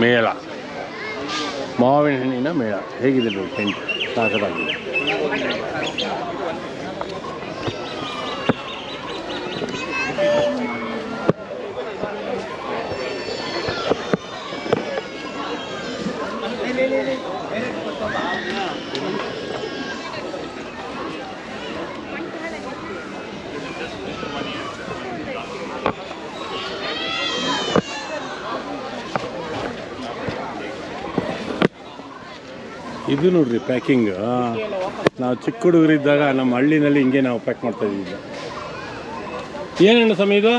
ಮೇಳ ಮಾವಿನ ಹಣ್ಣಿನ ಮೇಳ ಹೇಗಿದೆ ನೋಡಿ ಟೆಂಟ್ ಸಾಕದಾಗಿದೆ ಇದು ನೋಡ್ರಿ ಪ್ಯಾಕಿಂಗ್ ನಾವು ಚಿಕ್ಕ ಹುಡುಗರಿದ್ದಾಗ ನಮ್ಮ ಹಳ್ಳಿನಲ್ಲಿ ಹಿಂಗೆ ನಾವು ಪ್ಯಾಕ್ ಮಾಡ್ತಾ ಇದ್ವಿ ಏನೇನು ಸಮಯ ಇದು?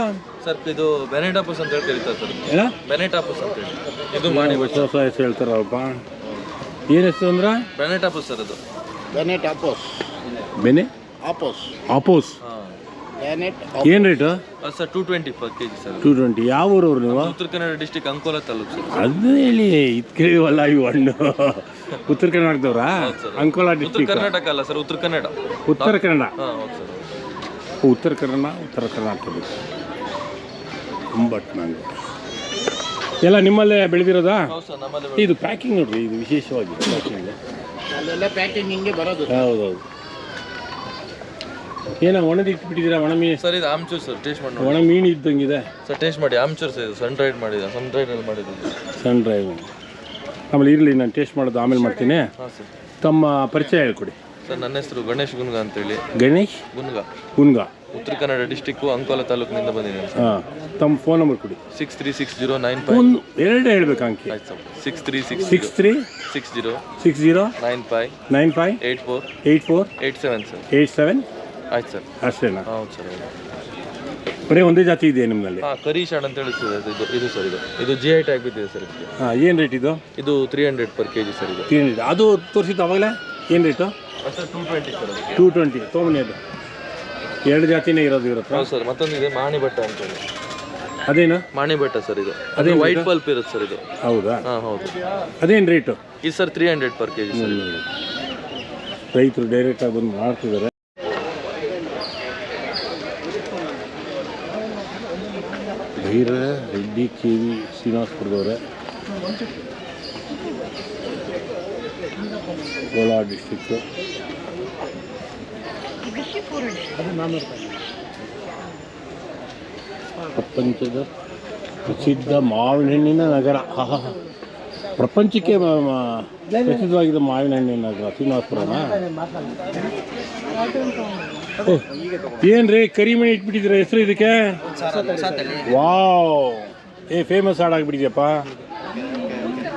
ಸರ್ ಇದು ಬೆನೆಟಾಪಸ್ ಅಂತ ಹೇಳಿ ಕರೀತಾರೆ ಸರ್ ಏನ? ಬೆನೆಟಾಪಸ್ ಅಂತ ಹೇಳಿ. ಇದು ಮಾಡಿ ಹೊಸ ಹೊಸ ಹೆಸರು ಹೇಳ್ತಾರಪ್ಪ. ಏನು ಹೆಸರು ಅಂದ್ರೆ? ಬೆನೆಟಾಪಸ್ ಸರ್ ಅದು. ಬೆನೆಟ್ ಆಪೋಸ್ ಬೆನೆ ಆಪೋಸ್ ಆಪೋಸ್ ಹಾಂ. ಏನು rate sir two twenty per K G sir. Two twenty ಯಾವ ಊರವ್ರು ನೀವು? Uttara Kannada district Ankola taluk sir. ಅದು ಹೇಳಿ ಇದು ಕೇಳಿವಲ್ಲ ಇವು ಹಣ್ಣು. ಉತ್ತರ ಕರ್ನಾಟಕದವ್ರಾ? sir. ಅಂಕೋಲ ಉತ್ತರ ಡಿಸ್ಟಿಕ್ ಕರ್ನಾಟಕ ಅಲ್ಲ ಸರ್ ಉತ್ತರ ಕನ್ನಡ. ಉತ್ತರ ಕನ್ನಡ? ಹಾಂ ಹೌದು ಸರ್. ಉತ್ತರ ಕನ್ನಡ ಉತ್ತರ ಕರ್ನಾಟಕದ ಒಂಬತ್ತು ಎಲ್ಲ ನಿಮ್ಮಲ್ಲೇ ಬೆಳೆದಿರೋದಾ? ಹೌದು ಸರ್ ನಮ್ಮಲ್ಲಿ ಇದು ಪ್ಯಾಕಿಂಗ್ ನೋಡ್ರಿ ಇದು ವಿಶೇಷವಾಗಿದೆ ಪ್ಯಾಕಿಂಗ್ ಅಲ್ಲೆಲ್ಲ ಪ್ಯಾಕಿಂಗ್ ಹಿಂಗೆ ಬರೋದು. ಹೌದೌದು ಏನೋ ಒಣದಿ ಇಟ್ಬಿಟ್ಟಿದ್ದೀರಾ ಒಣ ಮೀನು ಸರ್ ಇದು ಆಮ್ಚೂರ್ ಸರ್ ಟೇಸ್ಟ್ ಮಾಡಿ ನೋಡಿ. ಒಣ ಮೀನು ಇದ್ದಂಗಿದೆ. ಸರ್ ಟೇಸ್ಟ್ ಮಾಡಿ ಆಮ್ಚೂರ್ ಸರ್ ಇದು ಸನ್ ಡ್ರೈಡ್ ಮಾಡಿದ ಸನ್ ಡ್ರೈಡಲ್ಲಿ ಮಾಡಿದ್ದು. Sun drive. ಆಮೇಲೆ ಇರಲಿ ನಾನು ಟೇಸ್ಟ್ ಮಾಡೋದು ಆಮೇಲೆ ಮಾಡ್ತೀನಿ. ಹಾಂ ಸರ್. ತಮ್ಮ ಪರಿಚಯ ಹೇಳ್ಕೊಡಿ. ಸರ್ ನನ್ನ ಹೆಸರು ಗಣೇಶ್ ಗುನ್ಗ ಅಂತೇಳಿ. ಗಣೇಶ್ ಗುನ್ಗ. ಗುನ್ಗ. ಉತ್ತರ ಕನ್ನಡ ಡಿಸ್ಟಿಕ್ಕು ಅಂಕೋಲ ತಾಲೂಕಿನಿಂದ ಬಂದಿದ್ದೀನಿ ಸರ್. ಹಾಂ ತಮ್ಮ ಫೋನ್ ನಂಬರ್ ಕೊಡಿ. Six three six zero nine five ಒಂದು ಎರಡೇ ಹೇಳ್ಬೇಕು ಅಂಕಿ. ಆಯ್ತು sir. Six three six six three six zero six zero nine five nine five eight four eight four eight seven sir eight seven ಆಯ್ತು sir. ಅಷ್ಟೇನಾ ಹೌದು sir ಬರೀ ಒಂದೇ ಜಾತಿ ಇದೆ ನಿಮ್ಮಲ್ಲಿ? ಹಾಂ ಕರಿ ಶಾಡ್ ಅಂತ ಹೇಳಿ ಸರ್ ಇದು ಇದು ಸರ್ ಇದು. ಇದು ಜಿ ಐ ಟ್ಯಾಗ್ ಬಿದ್ದಿದೆ ಸರ್ ಇದಕ್ಕೆ. ಹಾಂ ಏನು ರೇಟ್ ಇದು? ಇದು three hundred per K G sir ಇದು. ಏನಿದೆ ಅದು ತೋರಿಸಿದ್ದು ಅವಾಗಲೇ? ಏನು rate sir two twenty sir ಅದು ಟೂ ಟ್ವೆಂಟಿ ತೊಗೊಂಬನ್ನಿ ಅದು. ಎರಡು ಜಾತಿನೇ ಇರೋದು ಇರುತ್ತೆ ಹೌದು ಸರ್ ಮತ್ತೊಂದು ಇದೆ ಮಾಣಿ ಬೆಟ್ಟ ಅಂತ ಹೇಳಿ. ಅದೇನು? ಮಾಣಿ ಬೆಟ್ಟ ಸರ್ ಇದು. ಅದೇ ವೈಟ್ ಪಲ್ಪ್ ಇರುತ್ತೆ ಸರ್ ಇದು. ಹೌದಾ? ಹಾಂ ಹೌದು. ಅದೇನು ರೇಟು ಇದು sir three hundred per K G sir ಇದು. ರೈತರು ಡೈರೆಕ್ಟಾಗಿ ಬಂದು ಮಾಡ್ತಿದ್ದಾರೆ ಭೈರ ರೆಡ್ಡಿ ಕೆ ವಿ ಶ್ರೀನಿವಾಸ್ಪುರದವರೇ ಕೋಲಾರ ಡಿಸ್ಟಿಕ್ಕು ಪ್ರಪಂಚದ ಪ್ರಸಿದ್ಧ ಮಾವಿನ ಹಣ್ಣಿನ ನಗರ. ಆಹಾ ಪ್ರಪಂಚಕ್ಕೆ ಪ್ರಸಿದ್ಧವಾಗಿದ್ದ ಮಾವಿನ ಹಣ್ಣಿನ ನಗರ ಶ್ರೀನಿವಾಸಪುರನ ಏನು ರೀ ಕರಿಮಣಿ ಇಟ್ಬಿಟ್ಟಿದ್ರ ಹೆಸರು ಇದಕ್ಕೆ? ವಾವ್. ಏ ಫೇಮಸ್ ಹಾಡಾಗ್ಬಿಟ್ಟಿದ್ಯಪ್ಪ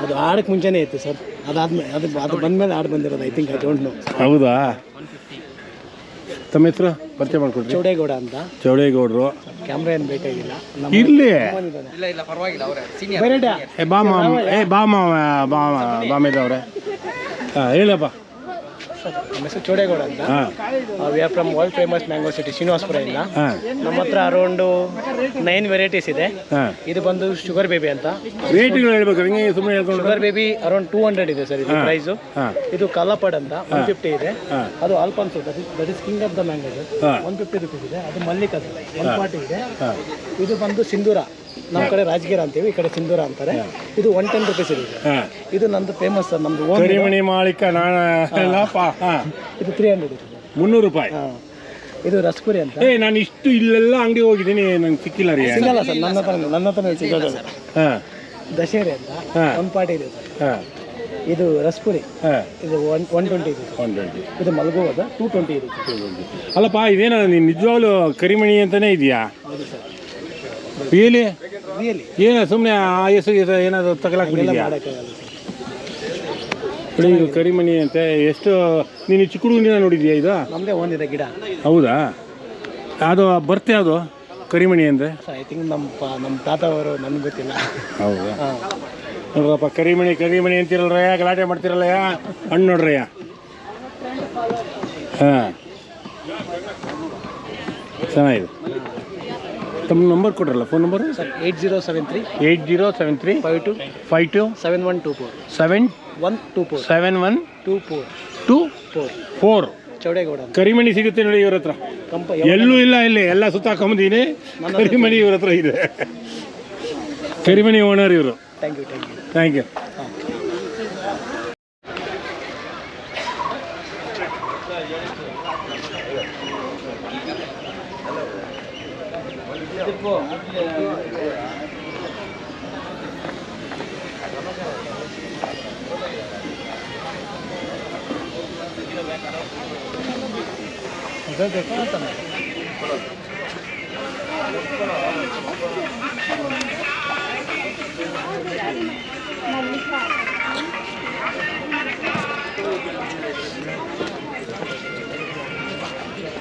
ಅದು ಆಡಕ್ಕೆ ಮುಂಚೆನೇ ಇತ್ತು ಸರ್. ಅದಾದ್ಮೇಲೆ ಅದು ಅದು ಬಂದ್ಮೇಲೆ ಆಡ್ ಬಂದಿರೋದು I think I don't know ಹೌದಾ? ತಮ್ಮ ಹೆಸರು? ಪರಿಚಯ ಮಾಡ್ಕೊಡ್ರಿ. ಚೌಡೇಗೌಡ ಅಂತ. ಚೌಡೇಗೌಡರು. ಕ್ಯಾಮ್ರಾ ಏನು ಬೇಕಾಗಿಲ್ಲ. ಇರಲಿ. ಇರ್ಲಿ ಮಾವ ಏ ಬಾ ಮಾವ ಏ ಬಾ ಮಾ ಬಾ ಬಾಮೇದವ್ರೆ ಹಾಂ ಹೇಳಪ್ಪ. ನಮ್ಮ ಹೆಸರು ಚೌಡೇಗೌಡ ಅಂತ. We are from world famous mango city Srinivasapura ಇಂದ. ಹಾಂ. ನಮ್ಮ ಹತ್ರ ಅರೌಂಡು ನೈನ್ ವೆರೈಟೀಸ್ ಇದೆ. ಇದು ಬಂದು ಶುಗರ್ ಬೇಬಿ ಅಂತ. ರೇಟ್ಗಳು ಹೇಳ್ಬೇಕು? ಹಂಗೆ ಸುಮ್ಮನೆ ಹೇಳ್ಕೊಂಡು sugar baby around two hundred ಇದೆ ಸರ್ ಇದು ಪ್ರೈಸು ಇದು ಕಲ್ಲಪಡ್ ಅಂತ ಒನ್ ಫಿಫ್ಟಿ ಇದೆ. ಅದು Alphonso that is king of the mango one fifty rupees ಇದೆ. ಅದು ಮಲ್ಲಿಕ ಒನ್ ಫಾರ್ಟಿ ಇದೆ. ಇದು ಬಂದು ಸಿಂಧೂರ. ನಮ್ಮ ಕಡೆ ರಾಜಗಿರ ಅಂತೀವಿ ಈ ಕಡೆ ಸಿಂಧೂರ ಅಂತಾರೆ. ಇದು ಒನ್ ಟೆನ್ ರುಪೀಸ್ ಇದೆ ಹಾಂ. ಇದು ನಂದು ಫೇಮಸ್ ಸರ್ ನಮ್ದು ಓನ್ ಕರಿಮಣಿ ಮಾಳಿಕ ನಾನು ಎಲ್ಲಪ್ಪ ಹಾಂ. ಇದು ತ್ರೀ ಹಂಡ್ರೆಡ್ ಇದೆ ಮುನ್ನೂರು ರೂಪಾಯಿ. ಹಾಂ. ಇದು ರಸ್ಪುರಿ ಅಂತ. ಏ ನಾನು ಇಷ್ಟು ಇಲ್ಲೆಲ್ಲ ಅಂಗಡಿ ಹೋಗಿದ್ದೀನಿ ನಂಗೆ ಸಿಕ್ಕಿಲ್ಲ ರೀ. ಸಿಗಲ್ಲ ಸರ್ ನನ್ನ ಹತ್ರ ನನ್ನ ಹತ್ರ ಸಿಗೋದು. ಹಾಂ. ದಶೇರಿ ಅಂತ ಒಂದು ಒನ್ ಪಾರ್ಟಿ ಇದೆ ಸರ್. ಹಾಂ. ಇದು ರಸ್ಪುರಿ. ಹಾಂ. ಇದು ಒನ್ ಒನ್ ಟ್ವೆಂಟಿ ಇದೆ ಸರ್. ಒನ್ ಟ್ವೆಂಟಿ ಇದು ಮಲಗುವಾಗ ಟೂ ಟ್ವೆಂಟಿ ಇದೆ ಸರ್. ಅಲ್ಲಪ್ಪ ಇದೇನ ನೀನು ನಿಜವಾಗ್ಲೂ ಕರಿಮಣಿ ಅಂತಲೇ ಇದೆಯಾ? ಹೌದು ಏನು ಸುಮ್ಮನೆ ಆ ಹೆಸರು ಏನಾದರೂ ಮಾಡೋಕ್ಕಾಗಲ್ಲ ಸರ್. ಇದು ಕರಿಮಣಿ ಅಂತೆ. ಎಷ್ಟು ನೀನು ಚಿಕ್ಕ ಹುಡುಗನಿಂದ ನೋಡಿದ್ಯಾ ಇದು? ನಮ್ಮದೇ ಒಂದಿದೆ ಗಿಡ. ಹೌದಾ? ಅದು ಬರ್ತೆ ಅದು ಕರಿಮಣಿ ಅಂದರೆ ಐ ಥಿಂಕ್ ನಮ್ಮ ನಮ್ಮ ತಾತ ಅವರು ನನಗೆ ಗೊತ್ತಿಲ್ಲ. ಹೌದಾ? ನೋಡ್ರಪ್ಪ ಕರಿಮಣಿ ಕರಿಮಣಿ ಅಂತಿರಲ್ರಯ್ಯ ಗಲಾಟೆ ಮಾಡ್ತಿರಲ್ಲಯ್ಯ ಹಣ್ಣು ನೋಡ್ರಯ್ಯ ಹಾಂ. ಚೆನ್ನಾಗಿದೆ. ತಮ್ಮ number ಕೊಡ್ರಲ್ಲ phone number sir eight zero seven three eight zero seven three five two five two seven one two four seven one two four seven one two four two four four Chowdegowda. ಕರಿಮಣಿ ಸಿಗುತ್ತೆ ನೋಡಿ ಇವ್ರ ಹತ್ರ. ಕಂಪ ಎಲ್ಲೂ ಇಲ್ಲ ಇಲ್ಲಿ ಎಲ್ಲ ಸುತ್ತಾಕೊಂಬಂದೀನಿ ಕರಿಮಣಿ ಇವ್ರ ಹತ್ರ ಇದೆ. ಕರಿಮಣಿ ಓನರ್ ಇವರು. Thank you thank you thank you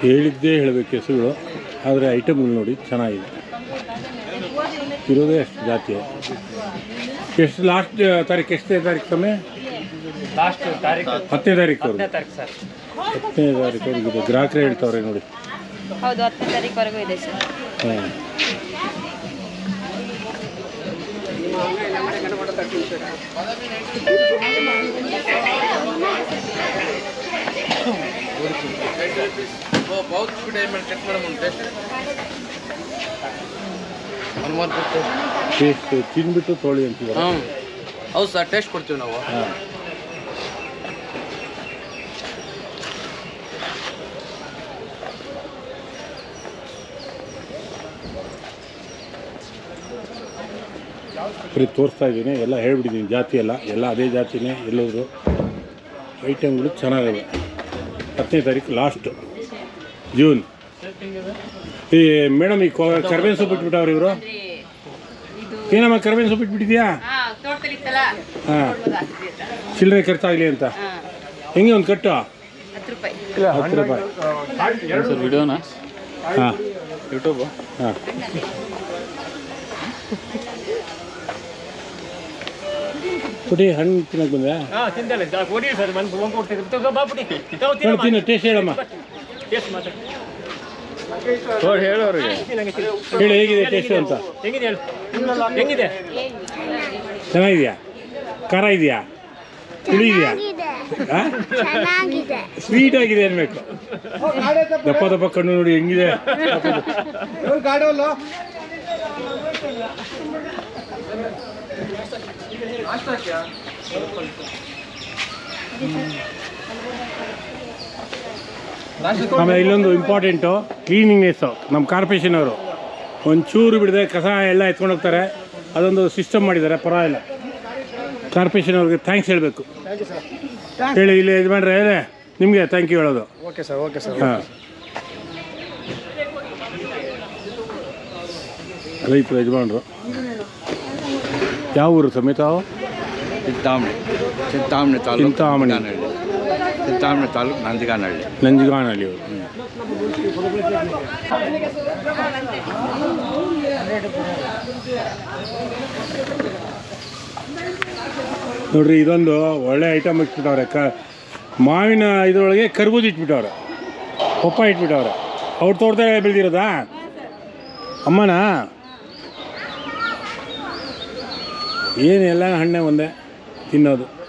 ಹೇಳಿದ್ದೇ ಹೇಳಬೇಕು ಹೆಸರುಗಳು. ಆದರೆ ಐಟಮ್ಗಳು ನೋಡಿ ಚೆನ್ನಾಗಿದೆ. ಇರೋದೇ ಅಷ್ಟು ಜಾತಿ. ಎಷ್ಟು ಲಾಸ್ಟ್ ತಾರೀಕು ಎಷ್ಟನೇ ತಾರೀಕು ಸಮಯ ಲಾಸ್ಟ್ ತಾರೀಕು. ಹತ್ತನೇ ತಾರೀಕು ಹತ್ತನೇ ತಾರೀಕು ಇದೆ. ಗ್ರಾಹಕರೇ ಹೇಳ್ತಾವ್ರೆ ನೋಡಿ. ಹೌದು ಹತ್ತನೇ ತಾರೀಕುವರೆಗೂ ಇದೆ ಸರ್. ಹಾಂ. ಟೇಸ್ಟ್ ತಿಂದ್ಬಿಟ್ಟು ತೊಳಿ ಅಂತಿದ್ದಾರೆ ಹಾಂ ಹೌದು ಸರ್ ಟೇಸ್ಟ್ ಕೊಡ್ತೀವಿ ನಾವು. ಬರೀ ತೋರಿಸ್ತಾ ಇದ್ದೀನಿ ಎಲ್ಲ ಹೇಳ್ಬಿಟ್ಟಿದ್ದೀನಿ ಜಾತಿ ಎಲ್ಲ. ಎಲ್ಲ ಅದೇ ಜಾತಿನೇ ಎಲ್ಲೋದ್ರು ಐಟಮ್ಗಳು ಚೆನ್ನಾಗಿವೆ. ಹತ್ತನೇ ತಾರೀಕು ಲಾಸ್ಟು ಜೂನ್. ಈ ಮೇಡಮ್ ಈ ಕರ್ಬೇವಿನ ಸೊಪ್ಪು ಇಟ್ಬಿಟ್ಟವ್ರ ಇವರು? ಏನಮ್ಮ ಕರ್ಬೇವಿನ ಸೊಪ್ಪು ಇಟ್ಬಿಟ್ಟಿದ್ಯಾ? ಹಾಂ. ಚಿಲ್ಲರೆ ಖರ್ಚಾಗಲಿ ಅಂತ. ಹೆಂಗೆ ಒಂದು ಕಟ್ಟು? ಹತ್ತು ರೂಪಾಯಿ. ಸರ್ ವಿಡಿಯೋನಾ? ಹಾಂ. ಯೂಟ್ಯೂಬ್? ಹಾಂ. ಪುಟಿ ಹಣ್ಣು ತಿನ್ನಕ್ಕೆ ಬಂದೆ? ತಿನ್ನು ಟೇಸ್ಟ್ ಹೇಳಮ್ಮ. ಟೇಸ್ಟ್ ಮಾತಾಡಿ ನೋಡಿ ಹೇಳು ಹೇಳಿ ಹೇಗಿದೆ ಟೇಸ್ಟ್ ಅಂತ? ಹೆಂಗಿದೆ ಹೇಳು. ಹೆಂಗಿದೆ? ಚೆನ್ನಾಗಿದೆಯಾ? ಖಾರ ಇದೆಯಾ? ಹುಳಿ ಇದೆಯಾ ಸ್ವೀಟ್ ಆಗಿದೆ ಅನ್ಬೇಕು. ದಪ್ಪ ದಪ್ಪ ಕಣ್ಣು ನೋಡಿ ಹೆಂಗಿದೆ? ಆಮೇಲೆ ಇಲ್ಲೊಂದು ಇಂಪಾರ್ಟೆಂಟು ಕ್ಲೀನಿಂಗ್ನೆಸ್ಸು ನಮ್ಮ ಕಾರ್ಪೊರೇಷನ್ ಅವರು. ಒಂಚೂರು ಬಿಡದೆ ಕಸ ಎಲ್ಲ ಎತ್ಕೊಂಡು ಹೋಗ್ತಾರೆ. ಅದೊಂದು ಸಿಸ್ಟಮ್ ಮಾಡಿದ್ದಾರೆ ಪರವಾಗಿಲ್ಲ. ಕಾರ್ಪೊರೇಷನ್ ಅವ್ರಿಗೆ ಥ್ಯಾಂಕ್ಸ್ ಹೇಳಬೇಕು. ಹೇಳಿ ಇಲ್ಲಿ ಯಜಮಾನ್ರೆ ಏನೇ ನಿಮಗೆ ಥ್ಯಾಂಕ್ ಯು ಹೇಳೋದು. ಓಕೆ ಸರ್ ಓಕೆ ಸರ್ ಹಾಂ. ರೈತರು ಯಜಮಾನ್ರು. ಯಾವ ಊರು ಸಮೇತ? ಚಿಂತಾಮಣಿ. ಚಿಂತಾಮಣಿ ತಾಲೂಕು ಚಿಂತಾಮಣಿ. ಚಿಂತಾಮಣಿ ತಾಲೂಕು ನಂದಿಗಾನಹಳ್ಳಿ ನಂಜುಗಾನಹಳ್ಳಿ ಅವರು. ನೋಡ್ರಿ, ಇದೊಂದು ಒಳ್ಳೆ ಐಟಮ್ ಇಟ್ಬಿಟ್ಟವ್ರೆ. ಕ, ಮಾವಿನ ಇದರೊಳಗೆ ಕರ್ಬೂಜ ಇಟ್ಬಿಟ್ಟವ್ರೆ. ಪಪ್ಪ ಇಟ್ಬಿಟ್ಟವ್ರೆ. ಅವ್ರ ತೋಟದಾಗ ಬೆಳೆದಿರೋದಾ? ಅಮ್ಮನಾ? ಏನು ಎಲ್ಲ ಹಣ್ಣೆ ಒಂದೇ ತಿನ್ನೋದು.